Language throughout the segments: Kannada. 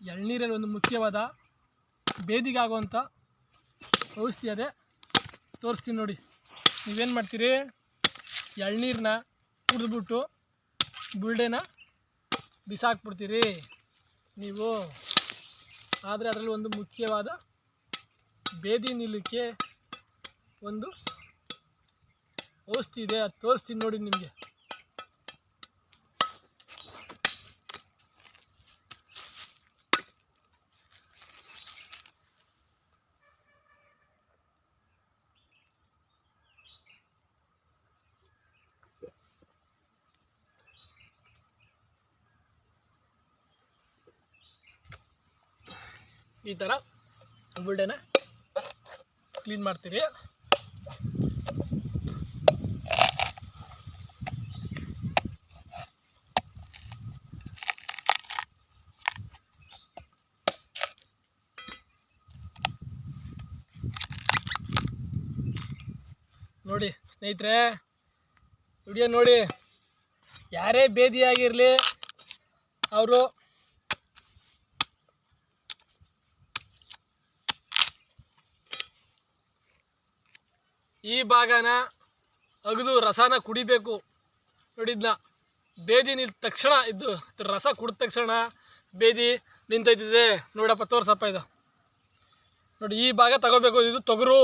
ಎಳ್ನೀರಲ್ಲಿ ಒಂದು ಮುಖ್ಯವಾದ ಬೇದಿಗಾಗುವಂಥ ಔಷಧಿ ಅದೇ. ತೋರಿಸ್ತೀನಿ ನೋಡಿ. ನೀವೇನು ಮಾಡ್ತೀರಿ? ಎಳ್ನೀರನ್ನ ಕುಡಿದ್ಬಿಟ್ಟು ಬುಲ್ಡೆನ ಬಿಸಾಕ್ಬಿಡ್ತೀರಿ. ನೀವು ಆದರೆ ಅದರಲ್ಲಿ ಒಂದು ಮುಖ್ಯವಾದ ಬೇದಿ ನಿಲ್ಲಕ್ಕೆ ಒಂದು ಔಷಧಿ ಇದೆ. ಅದು ತೋರಿಸ್ತೀನಿ ನೋಡಿ ನಿಮಗೆ. ಈ ಥರ ಗುಳ್ಳೆನ ಕ್ಲೀನ್ ಮಾಡ್ತೀರಿ. ನೋಡಿ ಸ್ನೇಹಿತರೆ ವಿಡಿಯೋ ನೋಡಿ. ಯಾರೇ ಭೇದಿಯಾಗಿರಲಿ ಅವರು ಈ ಭಾಗನ ಅಗದು ರಸನ ಕುಡಿಬೇಕು. ನೋಡಿದ್ನ? ಬೇದಿ ನಿಂತ ತಕ್ಷಣ ಇದ್ದು ರಸ ಕುಡಿದ ತಕ್ಷಣ ಬೇದಿ ನಿಂತೈತಿದೆ. ನೋಡಪ್ಪ, ತೋರ್ಸಪ್ಪ ಇದು. ನೋಡಿ, ಈ ಭಾಗ ತಗೋಬೇಕು. ಇದು ತೊಗರು.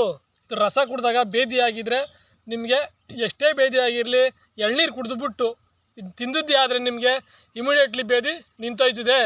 ರಸ ಕುಡಿದಾಗ ಬೇದಿ ಆಗಿದ್ರೆ ನಿಮಗೆ ಎಷ್ಟೇ ಬೇದಿ ಆಗಿರಲಿ ಎಳ್ನೀರು ಕುಡಿದ್ಬಿಟ್ಟು ಇದು ತಿಂದಿದ್ದೇ ಆದರೆ ನಿಮಗೆ ಇಮಿಡಿಯೇಟ್ಲಿ ಬೇದಿ ನಿಂತೋಯ್ತದೆ